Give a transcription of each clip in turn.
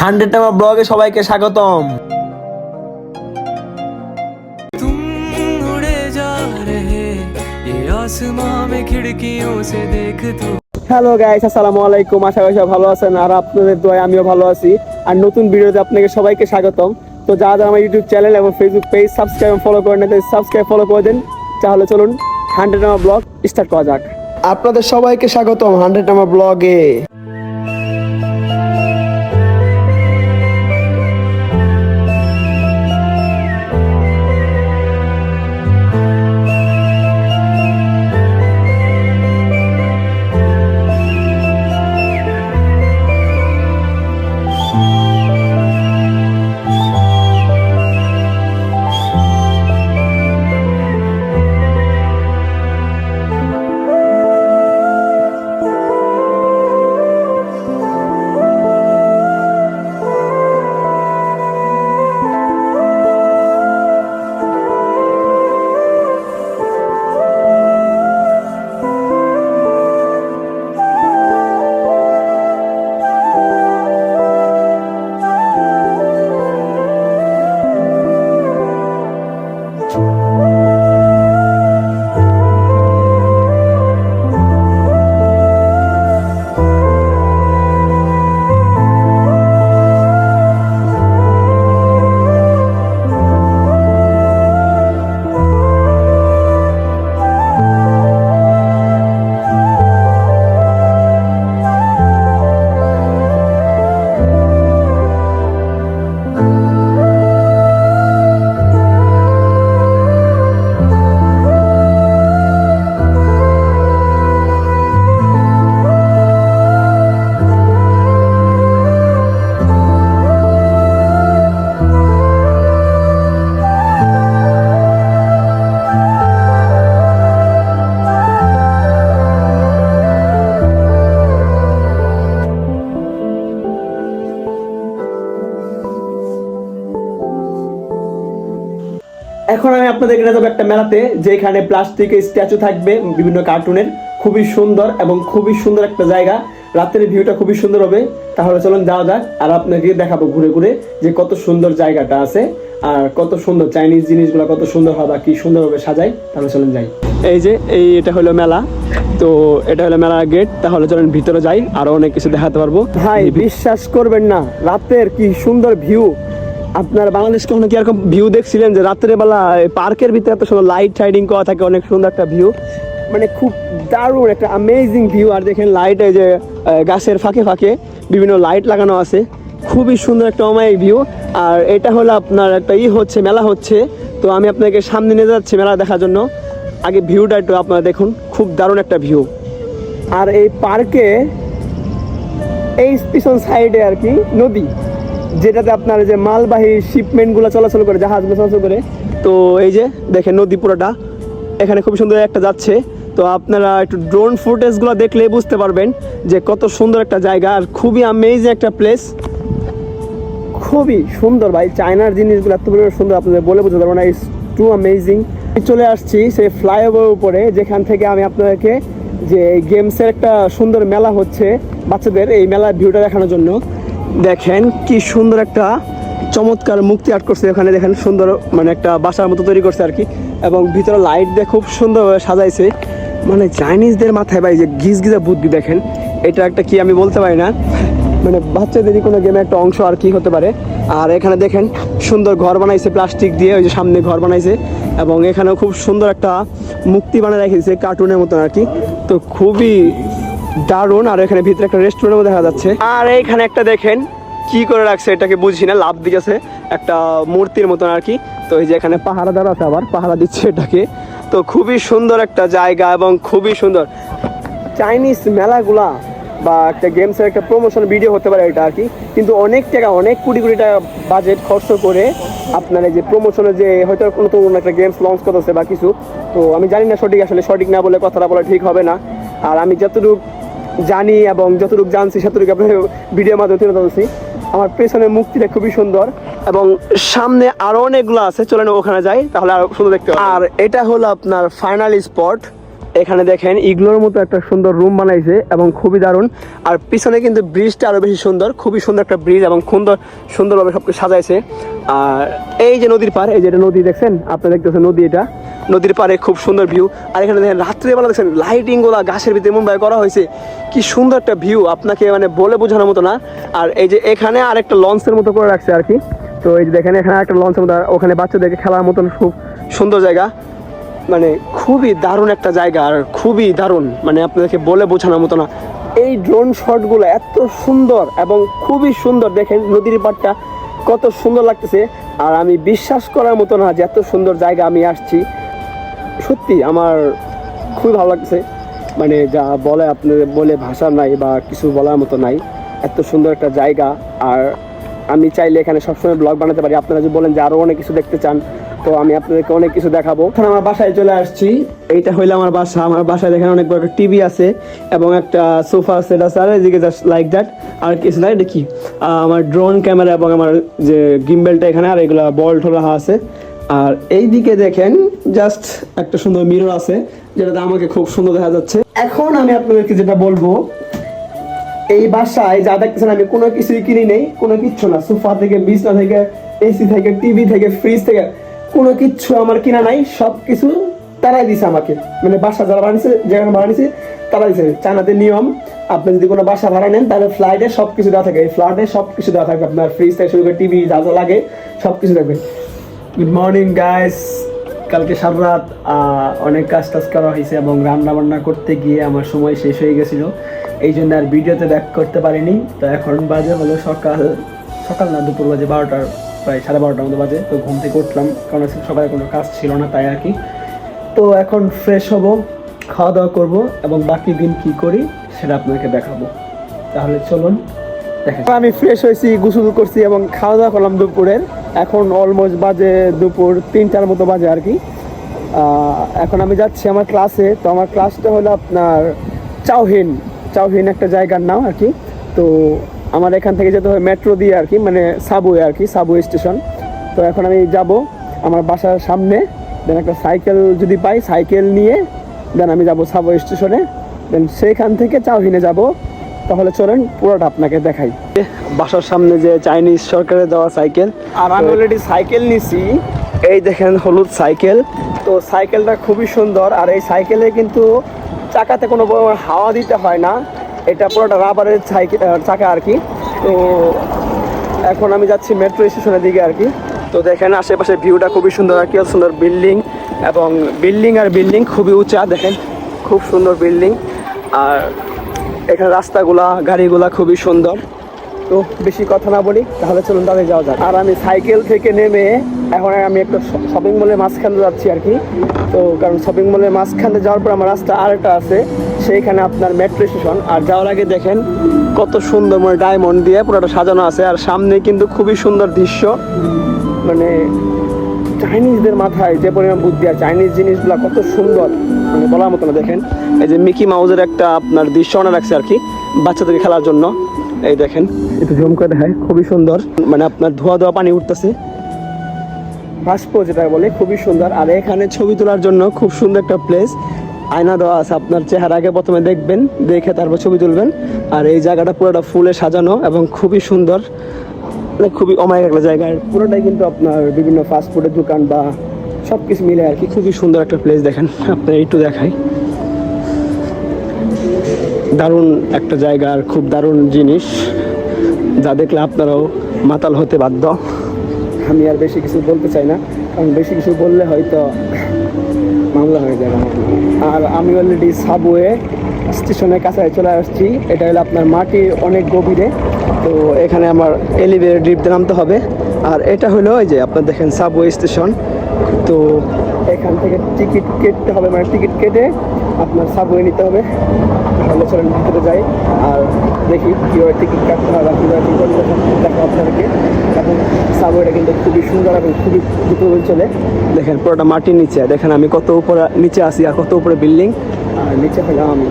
Hundred নামা ব্লগে সবাইকে স্বাগতম। হ্যালো গাইস আসসালামু আলাইকুম আশা করি ভালো আছেন আর আপনাদের দোয়ায় আমিও ভালো আছি। আর নতুন ভিডিওতে আপনাকে সবাইকে স্বাগতম। তো যা যা আমার ইউটিউব চ্যানেল এবং ফেসবুক পেজ সাবস্ক্রাইব ফলো করেন না সাবস্ক্রাইব ফলো করে দেন। তাহলে চলুন হান্ড্রেড নামা ব্লগ স্টার্ট করা যাক। আপনাদের সবাইকে স্বাগতম হান্ড্রেড নামা ব্লগে এখন আমি আপনাদেরকে নিয়ে যাব একটা মেলাতে যেখানে প্লাস্টিকের স্ট্যাচু থাকবে বিভিন্ন কার্টুনের খুবই সুন্দর এবং খুবই সুন্দর একটা জায়গা। রাতের ভিউটা খুবই সুন্দর হবে। তাহলে চলুন যাওয়া যাক আর আপনাকে দেখাবো ঘুরে ঘুরে যে কত সুন্দর জায়গাটা আছে আর কত সুন্দর চাইনিজ জিনিসগুলো কত সুন্দর হবে কি সুন্দরভাবে সাজাই তাহলে চলুন যাই। এই যে এই এটা হলো মেলা। তো এটা হলো মেলা গেট তাহলে চলুন ভিতরে যাই আরও অনেক কিছু দেখাতে পারব। ভাই বিশ্বাস করবেন না রাতের কি সুন্দর ভিউ আপনার বাংলাদেশ কখনো কি এরকম ভিউ দেখছিলেন যে রাত্রে বেলা পার্কের ভিতরে এত সুন্দর লাইট টাইডিং করা থাকে, অনেক সুন্দর একটা ভিউ মানে খুব দারুণ একটা অ্যামেজিং ভিউ আর দেখেন লাইট এই যে গাছের ফাঁকে ফাঁকে বিভিন্ন লাইট লাগানো আছে। খুবই সুন্দর একটা অমায়িক ভিউ আর এটা হলো আপনার একটা ই হচ্ছে, মেলা হচ্ছে। তো আমি আপনাকে সামনে নিয়ে যাচ্ছি মেলা দেখার জন্য। আগে ভিউটা একটু আপনারা দেখুন। খুব দারুণ একটা ভিউ আর এই পার্কে এই পিছন সাইডে আর কি নদী। যেটাতে আপনার যে মালবাহী শিপমেন্টগুলো চলাচল করে, জাহাজগুলো চলাচল করে, তো এই যে দেখেন নদী পুরোটা, এখানে খুব সুন্দর একটা যাচ্ছে। তো আপনারা একটু ড্রোন ফুটেজগুলো দেখলে বুঝতে পারবেন যে কত সুন্দর একটা জায়গা আর খুবই আমেজিং একটা প্লেস খুবই সুন্দর ভাই, চায়নার জিনিসগুলো এত সুন্দর, আপনাদের বলে বোঝাতে পারব না ইটস টু অ্যামেজিং চলে আসছি সেই ফ্লাইওভার উপরে, যেখান থেকে আমি আপনাদেরকে যে গেমসের একটা সুন্দর মেলা হচ্ছে বাচ্চাদের, এই মেলার ভিউটা দেখানোর জন্য। দেখেন কি সুন্দর একটা চমৎকার মুক্তি আর্ট করছে ওখানে দেখেন সুন্দর মানে একটা বাসার মতো তৈরি করছে আর কি। এবং ভিতরে লাইট দিয়ে খুব সুন্দরভাবে সাজাইছে। মানে চাইনিজদের মাথায় ভাই যে গিজ গিজা বুদ্ধি দেখেন, এটা একটা কি আমি বলতে পারি না। মানে বাচ্চাদেরই কোনো গেমের একটা অংশ আর কি হতে পারে। আর এখানে দেখেন সুন্দর ঘর বানাইছে প্লাস্টিক দিয়ে, ওই যে সামনে ঘর বানাইছে। এবং এখানেও খুব সুন্দর একটা মুক্তি বানিয়ে রেখেছে কার্টুনের মতন আর কি। তো খুবই দারুণ, আর এখানে ভিতরে একটা রেস্টুরেন্টও দেখা যাচ্ছে। আর এইখানে একটা দেখেন, কি করে রাখছে এটাকে বুঝি না, লাভ দিয়েছে একটা মূর্তির মতন আর কি। তো এই যে এখানে পাহারাদার আছে আবার, পাহারা দিচ্ছে এটাকে। তো খুবই সুন্দর একটা জায়গা এবং খুবই সুন্দর। চাইনিজ মেলাগুলা বা একটা গেমসের একটা প্রমোশন ভিডিও হতে পারে এটা আর কি। কিন্তু অনেক টাকা, অনেক কোটি কোটি টাকা বাজেট খরচ করে আপনার এই যে প্রমোশনে যে হয়তো নতুন কোনো একটা গেমস লঞ্চ করতেছে বা কিছু, তো আমি জানি না সঠিক, আসলে সঠিক না বলে কথাটা বলা ঠিক হবে না। আর আমি যতটুকু জানি এবং যতটুকু জানছি সেতটুকু আপনার ভিডিওর মাধ্যমে তুলে ধরছি। আমার পেছনের মুক্তিটা খুবই সুন্দর এবং সামনে আরও অনেকগুলো আছে চলে চলেন ওখানে যাই তাহলে আরও সুন্দর দেখতে হবে। আর এটা হলো আপনার ফাইনাল স্পট এখানে দেখেন ইগলোর মতো একটা সুন্দর রুম বানাইছে এবং খুবই দারুণ। আর পিছনে কিন্তু ব্রিজটা আরও বেশি সুন্দর খুবই সুন্দর একটা ব্রিজ এবং সুন্দর সুন্দরভাবে সব কিছু সাজাইছে। আর এই যে নদীর পার এই যে এটা নদী দেখছেন? আপনারা দেখতেছেন নদী এটা। নদীর পারে খুব সুন্দর ভিউ আর এখানে দেখেন, রাত্রিবেলা দেখছেন লাইটিংগুলা গাছের ভিতরে মুম্বাই করা হয়েছে। কি সুন্দর একটা ভিউ আপনাকে মানে বলে বোঝানোর মতো না। আর এই যে এখানে আর একটা লঞ্চের মতো করে রাখছে আর কি। তো এই যে দেখেন, এখানে একটা লঞ্চের মতো ওখানে বাচ্চাদেরকে খেলার মতন খুব সুন্দর জায়গা। মানে খুবই দারুণ একটা জায়গা, আর খুবই দারুণ। মানে আপনাদেরকে বলে বোঝানোর মতো না। এই ড্রোন শটগুলো এত সুন্দর এবং খুবই সুন্দর। দেখেন, নদীর পাড়টা কত সুন্দর লাগতেছে। আর আমি বিশ্বাস করার মতো না যে এত সুন্দর জায়গা আমি আসছি। সত্যি আমার খুবই ভালো লাগছে। মানে যা বলে আপনাদের বলে ভাষা নাই বা কিছু বলার মতো নাই। এত সুন্দর একটা জায়গা। আর আমি চাইলে এখানে সবসময় ব্লগ বানাতে পারি। আপনারা যদি বলেন যে আরও অনেক কিছু দেখতে চান, তো আমি আপনাদেরকে অনেক কিছু দেখাবো। এখন আমার বাসায় চলে আসছি। এইটা হইল আমার বাসা। আমার বাসায় দেখেন অনেক বড় একটা টিভি আছে এবং একটা সোফা সেট আছে। আর এদিকে জাস্ট লাইক দ্যাট আর কিছু নাই, দেখি। আমার ড্রোন ক্যামেরা এবং আমার যে গিম্বেলটা এখানে, আর এগুলো বল ঠোলা আছে। আর এইদিকে দেখেন জাস্ট একটা সুন্দর মিরর আছে, যেটাতে আমাকে খুব সুন্দর দেখা যাচ্ছে। এখন আমি আপনাদেরকে যেটা বলব, এই বাসায় যা দেখতেছেন, আমি কোনো কিছুই কিনি নেই, কোনো কিচ্ছু না। সোফা থেকে, বিছনা থেকে এসি থেকে টিভি থেকে ফ্রিজ থেকে, কোনো কিচ্ছু আমার কিনা নাই সব কিছু তারাই দিছে আমাকে। মানে বাসা যারা বানিয়েছে, যেখানে বানিয়েছে তারা দিছে। চায়নাতে নিয়ম, আপনি যদি কোনো বাসা ভাড়া নেন, তাহলে ফ্লাইটে সব কিছু দেওয়া থাকে। এই ফ্লাইটে সব কিছু দেওয়া থাকবে। আপনার ফ্রিজ থেকে শুরু করে টিভি যা যা লাগে সব কিছু থাকবে। গুড মর্নিং গাইস কালকে সারা রাত অনেক কাজ টাজ করা হয়েছে এবং রান্না বান্না করতে গিয়ে আমার সময় শেষ হয়ে গেছিল। এই জন্য আর ভিডিওতে ব্যাক করতে পারিনি। তো এখন বাজে হলো সকাল সকাল না, দুপুর বাজে বারোটার, প্রায় সাড়ে বারোটার মতো বাজে। তো ঘুম থেকে উঠলাম, কারণ আজকে সকালে কোনো কাজ ছিল না, তাই আর কি। তো এখন ফ্রেশ হব, খাওয়া দাওয়া করব এবং বাকি দিন কি করি সেটা আপনাকে দেখাবো। তাহলে চলুন আমি ফ্রেশ হয়েছি, গোসল করছি এবং খাওয়া দাওয়া করলাম দুপুরের। এখন অলমোস্ট বাজে দুপুর তিনটার মতো বাজে আর কি। এখন আমি যাচ্ছি আমার ক্লাসে তো আমার ক্লাসটা হলো আপনার চাউহিন চাউহিন একটা জায়গার নাম আর কি। তো আমার এখান থেকে যেতে হবে মেট্রো দিয়ে আর কি মানে সাবওয়ে আর কি সাবওয়ে স্টেশন তো এখন আমি যাব আমার বাসার সামনে। দেন একটা সাইকেল যদি পাই সাইকেল নিয়ে দেন আমি যাব সাবওয়ে স্টেশনে দেন সেইখান থেকে চাউহিনে যাব। তাহলে চলেন পুরোটা আপনাকে দেখাই। বাসার সামনে যে চাইনিজ সরকারের দেওয়া সাইকেল আর আমি অলরেডি সাইকেল নিছি। এই দেখেন হলুদ সাইকেল। তো সাইকেলটা খুবই সুন্দর আর এই সাইকেলে কিন্তু চাকাতে কোনো হাওয়া দিতে হয় না। এটা পুরোটা রাবারের সাইকেল চাকা আর কি। তো এখন আমি যাচ্ছি মেট্রো স্টেশনের দিকে আর কি। তো দেখেন আশেপাশে ভিউটা খুবই সুন্দর আর কি সুন্দর বিল্ডিং এবং বিল্ডিং আর বিল্ডিং খুবই উঁচা দেখেন। খুব সুন্দর বিল্ডিং। আর এখানে রাস্তাগুলা, গাড়িগুলা খুবই সুন্দর। তো বেশি কথা না বলি, তাহলে চলুন তাদের যাওয়া যাক। আর আমি সাইকেল থেকে নেমে এখন আমি একটা শপিং মলের মাঝখানে যাচ্ছি আর কি। তো কারণ শপিং মলের মাঝখানে যাওয়ার পর আমার রাস্তা আরেকটা আছে, সেইখানে আপনার মেট্রো স্টেশন আর যাওয়ার আগে দেখেন কত সুন্দর মানে ডায়মন্ড দিয়ে পুরোটা সাজানো আছে। আর সামনে কিন্তু খুবই সুন্দর দৃশ্য। মানে চাইনিজদের মাথায় যে পরিমাণ বুদ্ধি আর চাইনিজ জিনিসগুলো কত সুন্দর মানে বলার মতো না, দেখেন। এই যে মিকি মাউজের একটা আপনার দৃশ্য আনা রাখছে আর কি, বাচ্চাদেরকে খেলার জন্য। এই দেখেন, একটু জুম করে দেখায় খুবই সুন্দর। মানে আপনার ধোয়া ধোয়া পানি উঠতেছে। বাষ্প যেটা বলে, খুবই সুন্দর। আর এখানে ছবি তোলার জন্য খুব সুন্দর একটা প্লেস আয়না দেওয়া আছে আপনার চেহারাকে প্রথমে দেখবেন, দেখে তারপর ছবি তুলবেন। আর এই জায়গাটা পুরোটা ফুলে সাজানো এবং খুবই সুন্দর। মানে খুবই অমায়িক একটা জায়গা। পুরোটাই কিন্তু আপনার বিভিন্ন ফাস্ট ফুডের দোকান বা সব কিছু মিলে আর কি খুবই সুন্দর একটা প্লেস দেখেন। আপনার একটু দেখাই। দারুণ একটা জায়গা আর খুব দারুণ জিনিস। যা দেখলে আপনারাও মাতাল হতে বাধ্য। আমি আর বেশি কিছু বলতে চাই না, কারণ বেশি কিছু বললে হয়তো মামলা হয়ে যাবে আর আমি অলরেডি সাবওয়ে স্টেশনের কাছে চলে আসছি। এটা হলো আপনার মাটি অনেক গভীরে। তো এখানে আমার এলিভেটেড ডিপতে নামতে হবে। আর এটা হলো ওই যে আপনার দেখেন সাবওয়ে স্টেশন তো এখান থেকে টিকিট কেটতে হবে মানে টিকিট কেটে আপনার সাবওয়ে নিতে হবে। তাহলে চলেন ভিতরে যাই। আর দেখি কীভাবে টিকিট কাটতে হবে কীভাবে কী করতে দেখো আপনাদেরকে। এবং সাবওয়েটা কিন্তু খুবই সুন্দর এবং খুবই দ্রুত চলে। দেখেন পুরোটা মাটির নিচে। দেখেন আমি কত উপরে নিচে আসি আর কত উপরে বিল্ডিং আর নিচে হলাম আমি।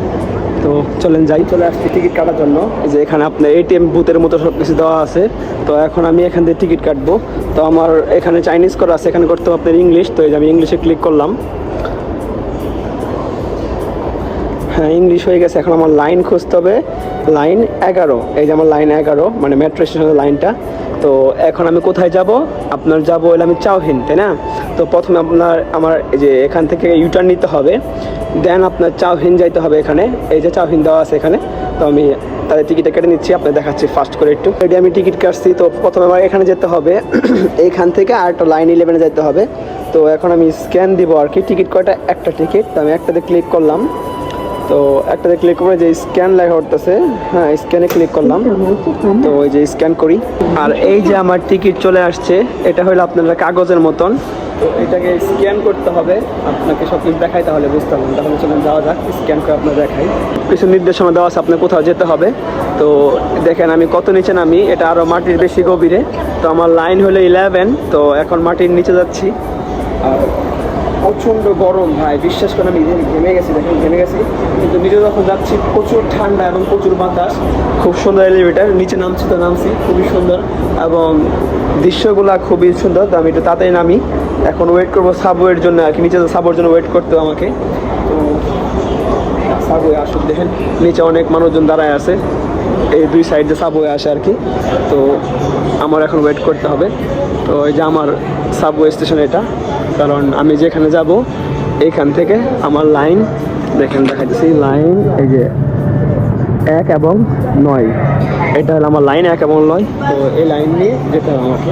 তো চলেন যাই, চলে আসছি টিকিট কাটার জন্য। এই যে এখানে আপনার এটিএম বুথের মতো সব কিছু দেওয়া আছে। তো এখন আমি এখান থেকে টিকিট কাটবো। তো আমার এখানে চাইনিজ করা আছে, এখানে করতে আপনার ইংলিশ তো এই যে আমি ইংলিশে ক্লিক করলাম। হ্যাঁ ইংলিশ হয়ে গেছে, এখন আমার লাইন খুঁজতে হবে। লাইন এগারো, এই যে আমার লাইন এগারো মানে মেট্রো স্টেশনের লাইনটা। তো এখন আমি কোথায় যাব? আপনার যাব হলে আমি চাউহিন তাই না? তো প্রথমে আপনার, আমার এই যে এখান থেকে ইউটার্ন নিতে হবে। দেন আপনার চাউহিন যাইতে হবে এখানে। এই যে চাউহিন দেওয়া আছে এখানে। তো আমি তাদের টিকিটটা কেটে নিচ্ছি আপনার দেখাচ্ছি ফার্স্ট করে একটু। রেডি আমি টিকিট কাটছি। তো প্রথমে আমার এখানে যেতে হবে। এইখান থেকে আর একটা লাইন ইলেভেনে যেতে হবে। তো এখন আমি স্ক্যান দিব আর কি। টিকিট কয়টা? একটা টিকিট তো আমি একটাতে ক্লিক করলাম। তো একটাতে ক্লিক করে যে স্ক্যান লেখা উঠতেছে হ্যাঁ স্ক্যানে ক্লিক করলাম। তো ওই যে স্ক্যান করি। আর এই যে আমার টিকিট চলে আসছে, এটা হলো আপনার কাগজের মতন। তো এটাকে স্ক্যান করতে হবে। আপনাকে সব কিছু দেখাই তাহলে বুঝতে পারবেন। তাহলে চলুন যাওয়া যাক স্ক্যান করে আপনার দেখাই। কিছু নির্দেশনা দেওয়া আছে, আপনার কোথাও যেতে হবে। তো দেখেন, আমি কত নিচে নামি, এটা আরও মাটির বেশি গভীরে। তো আমার লাইন হলো ইলেভেন তো এখন মাটির নিচে যাচ্ছি। আর প্রচণ্ড গরম, ভাই। বিশ্বাস করে আমি ঘেমে গেছি, দেখেন, ঘেমে গেছি। কিন্তু নিচে যখন যাচ্ছি, প্রচুর ঠান্ডা এবং প্রচুর বাতাস। খুব সুন্দর এলিভেটার নিচে নামছি তো নামছি, খুবই সুন্দর। এবং দৃশ্যগুলা খুবই সুন্দর, তো আমি একটু তাড়াতাড়ি নামি। এখন ওয়েট করব সাবওয়ের জন্য আর কি, নিচে তো সাবওয়ের জন্য ওয়েট করতে আমাকে। তো সাবওয়ে আসুক, দেখেন, নিচে অনেক মানুষজন দাঁড়ায় আছে। এই দুই সাইড সাবওয়ে আসে আর কি। তো আমার এখন ওয়েট করতে হবে। তো এই যে আমার সাবওয়ে স্টেশন এটা। কারণ আমি যেখানে যাব, এইখান থেকে আমার লাইন, দেখেন দেখা যাচ্ছে লাইন এই যে এক এবং নয়। এটা হলো আমার লাইন এক এবং নয়। তো এই লাইন নিয়ে যেতে হবে আমাকে।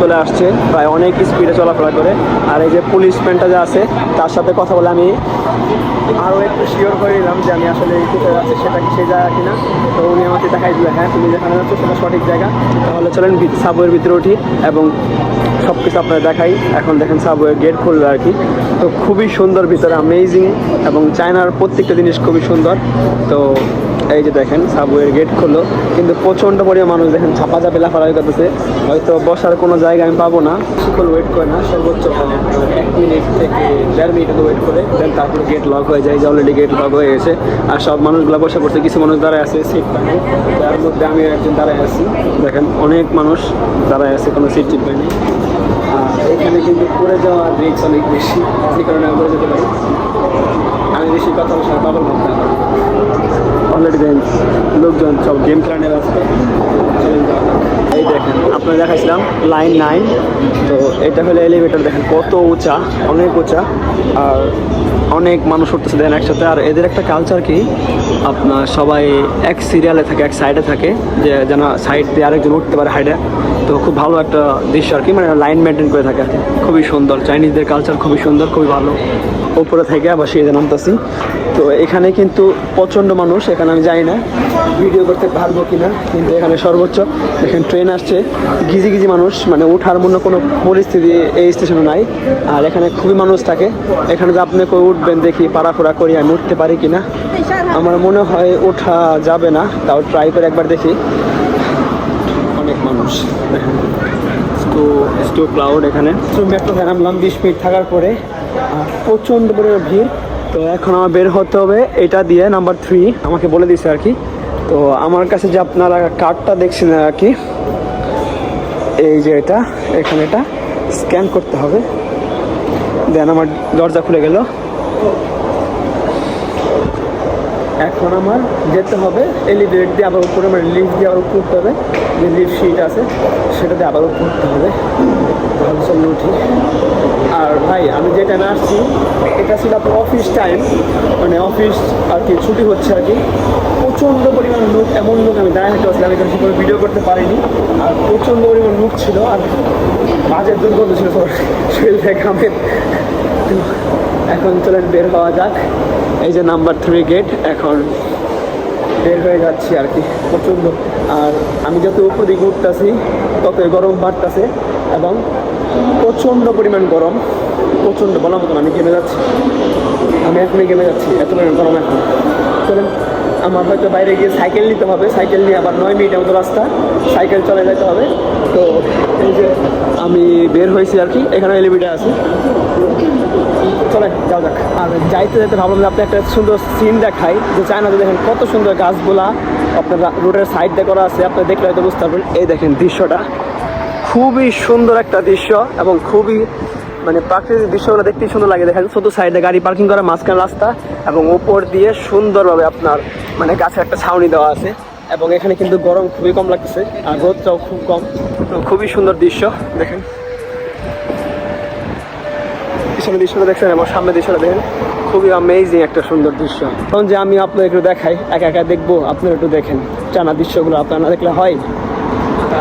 চলে আসছে, প্রায় অনেক স্পিডে চলাফেরা করে। আর এই যে পুলিশ ম্যানটা যে আছে, তার সাথে কথা বলে আমি আরও একটু শিওর করে নিলাম যে আমি আসলে এই কোথায় যাচ্ছি সেটা কি সেই জায়গা কিনা। তো উনি আমাকে দেখাই দিল হ্যাঁ তুমি যেখানে যাচ্ছ সেটা সঠিক জায়গা। তাহলে চলেন সাবওয়ের ভিতরে উঠি এবং সব কিছু আপনার দেখাই। এখন দেখেন সাবওয়ের গেট খুললো আর কি। তো খুবই সুন্দর ভিতরে অ্যামেজিং এবং চায়নার প্রত্যেকটা জিনিস খুবই সুন্দর। তো এই যে দেখেন সাবওয়ের গেট খুললো। কিন্তু প্রচণ্ড পরিমাণ মানুষ দেখেন ছাপা চাপে লাফালাফি করতেছে। হয়তো বসার কোনো জায়গা আমি পাবো না। সকল ওয়েট করে না, সর্বোচ্চ এক মিনিট থেকে দেড় মিনিট ওয়েট করে দেন তারপরে গেট লক হয়ে যায়, যে অলরেডি গেট লক হয়ে গেছে। আর সব মানুষগুলো বসে পড়ছে, কিছু মানুষ দাঁড়ায় আছে সিট পায়নি তার মধ্যে আমি একজন দাঁড়ায় আছি। দেখেন, অনেক মানুষ দাঁড়ায় আছে, কোনো সিট টিট পায়নি এখানে কিন্তু পড়ে যাওয়ার রিক্স অনেক বেশি, যে কারণে আমি পড়ে যেতে পারি। আমি বেশি কথা পাগল মতো অলরেডি দেন লোকজন, সব গেম খেলানোর আসবে। এই দেখেন আপনারা দেখাইছিলাম লাইন নাইন তো এটা হলো এলিভেটর দেখেন কত উঁচা, অনেক উঁচা। আর অনেক মানুষ উঠতেছে দেন একসাথে। আর এদের একটা কালচার কি? আপনার সবাই এক সিরিয়ালে থাকে, এক সাইডে থাকে, যে যেন সাইড দিয়ে আরেকজন উঠতে পারে হাইডে তো খুব ভালো একটা দৃশ্য আর কি মানে লাইন মেনটেন করে থাকে খুবই সুন্দর চাইনিজদের কালচার খুবই সুন্দর, খুবই ভালো। উপরে থেকে আবার সিঁড়িতে নামতেছি। তো এখানে কিন্তু প্রচণ্ড মানুষ, এখানে আমি যাই না ভিডিও করতে পারব কিনা, কিন্তু এখানে সর্বোচ্চ এখানে ট্রেন আসছে। গিজি গিজি মানুষ মানে ওঠার মনে কোনো পরিস্থিতি এই স্টেশনে নাই। আর এখানে খুবই মানুষ থাকে। এখানে যে আপনি কেউ উঠবেন দেখি পাড়াফোড়া করি আমি উঠতে পারি কিনা। আমার মনে হয় ওঠা যাবে না, তাও ট্রাই করে একবার দেখি। অনেক মানুষ তো স্টো ক্লাউড এখানে। মেট্রো ভ্যান নামলাম বিশ মিনিট থাকার পরে। প্রচণ্ড পরিমাণ ভিড়। তো এখন আমার বের হতে হবে, এটা দিয়ে নাম্বার থ্রি আমাকে বলে দিয়েছে আর কি। তো আমার কাছে যে আপনারা কার্ডটা দেখছেন আর কি, এই যে এটা, এখানে এটা স্ক্যান করতে হবে। দেন আমার দরজা খুলে গেল। এখন আমার যেতে হবে এলিভেট দিয়ে আবার উপরে মানে লিফট দিয়ে আবার উঠতে হবে, যে লিফট সিট আছে, সেটা দিয়ে আবার উপরে উঠতে হবে। তাহলে উঠি। আর ভাই, আমি যেটা আসছি, এটা ছিল আপনার অফিস টাইম মানে অফিস আর কি, ছুটি হচ্ছে আর কি। প্রচণ্ড পরিমাণ লোক, এমন লোক আমি দাঁড়িয়ে থাকতে পারছিলাম এখানে কোনো ভিডিও করতে পারিনি। আর প্রচণ্ড পরিমাণ লোক ছিল, আর বাজের দুর্গন্ধ ছিল শরীর থেকে এখন চলেন বের হওয়া যাক। এই যে নাম্বার থ্রি গেট এখন বের হয়ে যাচ্ছি আর কি, প্রচণ্ড। আর আমি যত উপর উঠতেছি, ততই গরম বাড়তেছে এবং প্রচণ্ড পরিমাণ গরম, প্রচণ্ড বলার মতন আমি গেমে যাচ্ছি। আমি এখনই গেমে যাচ্ছি এত গরম এখন। চলেন, আমার হয়তো বাইরে গিয়ে সাইকেল নিতে হবে। সাইকেল নিয়ে আবার নয় মিনিটের মতো রাস্তা। সাইকেল চলে যেতে হবে। তো এই যে আমি বের হয়েছি আর কি এখানে এলিভেটার আছে। চলে যাও যাক। আর যাইতে যেতে ভাবলাম যে আপনি একটা সুন্দর সিন দেখাই, যে চায়নাতে দেখেন কত সুন্দর গাছগুলা আপনার রোডের সাইড দিয়ে করা আছে। আপনি দেখলে হয়তো বুঝতে পারবেন, এই দেখেন দৃশ্যটা। খুবই সুন্দর একটা দৃশ্য এবং খুবই মানে প্রাকৃতিক দৃশ্যগুলো দেখতেই সুন্দর লাগে। দেখেন, ছোট সাইডে গাড়ি পার্কিং করা, মাঝখানে রাস্তা এবং উপর দিয়ে সুন্দরভাবে আপনার মানে গাছের একটা ছাউনি দেওয়া আছে। এবং এখানে কিন্তু গরম খুবই কম লাগতেছে, আর রোদটাও খুব কম। তো খুবই সুন্দর দৃশ্য, দেখেন। পিছনে দৃশ্যটা দেখছেন এবং সামনে দৃশ্যটা দেখেন। খুবই অ্যামেজিং একটা সুন্দর দৃশ্য। তখন যে আমি আপনাদের একটু দেখাই, একা একা দেখব, আপনারা একটু দেখেন। টানা দৃশ্যগুলো আপনারা না দেখলে হয়?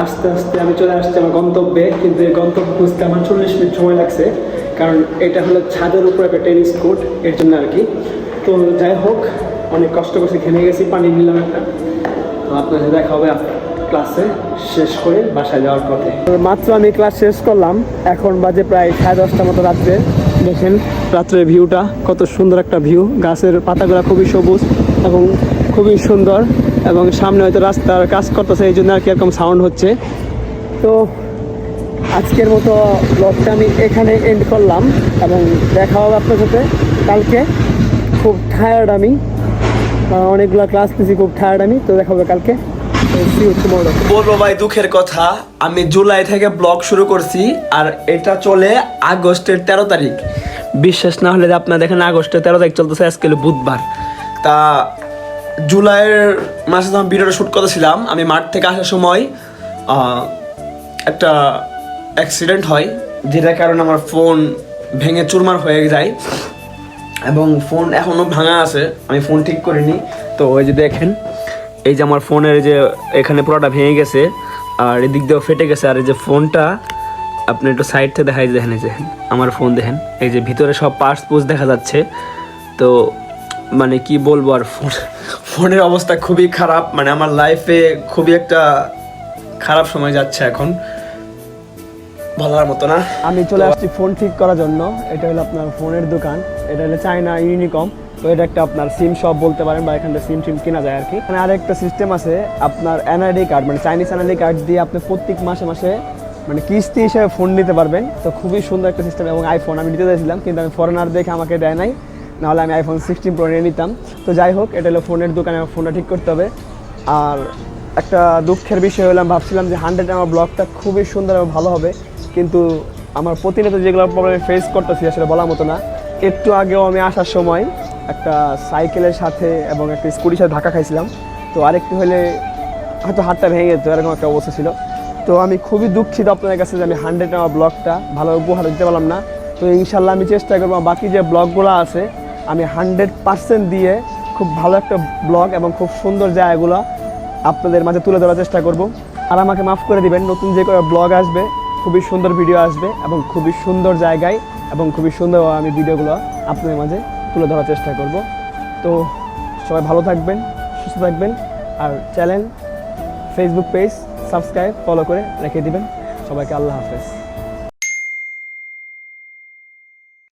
আস্তে আস্তে আমি চলে আসছি আমার গন্তব্যে, কিন্তু এই গন্তব্য বুঝতে আমার চল্লিশ মিনিট সময় লাগছে, কারণ এটা হলো ছাদের উপর একটা টেনিস কোর্ট এর জন্য আর কি। তো যাই হোক, অনেক কষ্ট করছি, ঘেমে গেছি, পানি নিলাম একটা। তো আপনার দেখা হবে ক্লাসে শেষ করে বাসায় যাওয়ার পথে। মাত্র আমি ক্লাস শেষ করলাম, এখন বাজে প্রায় সাড়ে দশটা মতো রাত্রে। দেখেন রাত্রের ভিউটা, কত সুন্দর একটা ভিউ। গাছের পাতাগুলো খুবই সবুজ এবং খুবই সুন্দর এবং সামনে হয়তো রাস্তার কাজ করতেছে, এই জন্য আর কি এরকম সাউন্ড হচ্ছে। তো আজকের মতো ব্লগটা আমি এখানে এন্ড করলাম এবং দেখা হবে আপনার সাথে কালকে। খুব টায়ার্ড আমি। অনেকগুলো ক্লাস নিয়েছি খুব টায়ার্ড আমি, তো দেখা হবে কালকে। বলব ভাই, দুঃখের কথা, আমি জুলাই থেকে ব্লগ শুরু করছি, আর এটা চলে আগস্টের তেরো তারিখ। বিশ্বাস না হলে আপনারা দেখেন আগস্টের তেরো তারিখ চলতেছে আজকে বুধবার। তা জুলাইয়ের মাসে যখন ভিডিওটা শ্যুট করেছিলাম আমি মাঠ থেকে আসার সময় একটা অ্যাক্সিডেন্ট হয়, যেটার কারণে আমার ফোন ভেঙে চুরমার হয়ে যায়, এবং ফোন এখনও ভাঙা আছে, আমি ফোন ঠিক করিনি। তো ওই যে দেখেন এই যে আমার ফোনের যে এখানে পুরোটা ভেঙে গেছে আর এদিক দিয়েও ফেটে গেছে আর এই যে ফোনটা আপনি একটু সাইড থেকে দেখাই দেখেন এই যে আমার ফোন দেখেন এই যে ভিতরে সব পার্টস পুস দেখা যাচ্ছে। তো মানে কি বলব আর ফোন ফোনের অবস্থা খুবই খারাপ মানে আমার লাইফে খুবই একটা খারাপ সময় যাচ্ছে এখন বলার মতো না। আমি চলে আসছি ফোন ঠিক করার জন্য এটা হলো আপনার ফোনের দোকান এটা হলো চায়না ইউনিকম তো এটা একটা আপনার সিম শপ বলতে পারেন বা এখান থেকে সিম টিম কেনা যায় আর কি। এখানে আরেকটা সিস্টেম আছে, আপনার এনআইডি কার্ড মানে চাইনিজ এনআইডি কার্ড দিয়ে আপনি প্রত্যেক মাসে মাসে মানে কিস্তি হিসেবে ফোন নিতে পারবেন। তো খুবই সুন্দর একটা সিস্টেম এবং আইফোন আমি নিতে চাইছিলাম, কিন্তু আমি ফরেনার দেখে আমাকে দেয় নাই। নাহলে আমি আইফোন সিক্সটিন প্রো নিয়ে নিতাম। তো যাই হোক, এটা হলো ফোনের দোকানে আমার ফোনটা ঠিক করতে হবে। আর একটা দুঃখের বিষয় হলাম ভাবছিলাম যে হান্ড্রেড আমার ব্লগটা খুবই সুন্দর এবং ভালো হবে। কিন্তু আমার প্রতিনিয়ত যেগুলো প্রবলেম ফেস করতেছি, আসলে বলার মতো না। একটু আগেও আমি আসার সময় একটা সাইকেলের সাথে এবং একটা স্কুটির সাথে ধাক্কা খাইছিলাম। তো আরেকটু হলে হয়তো হাতটা ভেঙে যেত, এরকম একটা অবস্থা ছিল। তো আমি খুবই দুঃখিত আপনাদের কাছে যে আমি হান্ড্রেড আমার ব্লগটা ভালো উপহার দিতে পারলাম না। তো ইনশাল্লাহ আমি চেষ্টা করব বাকি যে ব্লগগুলো আছে, আমি হান্ড্রেড পার্সেন্ট দিয়ে খুব ভালো একটা ব্লগ এবং খুব সুন্দর জায়গাগুলো আপনাদের মাঝে তুলে ধরার চেষ্টা করব। আর আমাকে মাফ করে দিবেন, নতুন যে কোনো ব্লগ আসবে, খুবই সুন্দর ভিডিও আসবে এবং খুবই সুন্দর জায়গায় এবং খুবই সুন্দর আমি ভিডিওগুলো আপনাদের মাঝে তুলে ধরার চেষ্টা করব। তো সবাই ভালো থাকবেন, সুস্থ থাকবেন আর channel Facebook page subscribe follow করে রেখে দিবেন। সবাইকে আল্লাহ হাফেজ।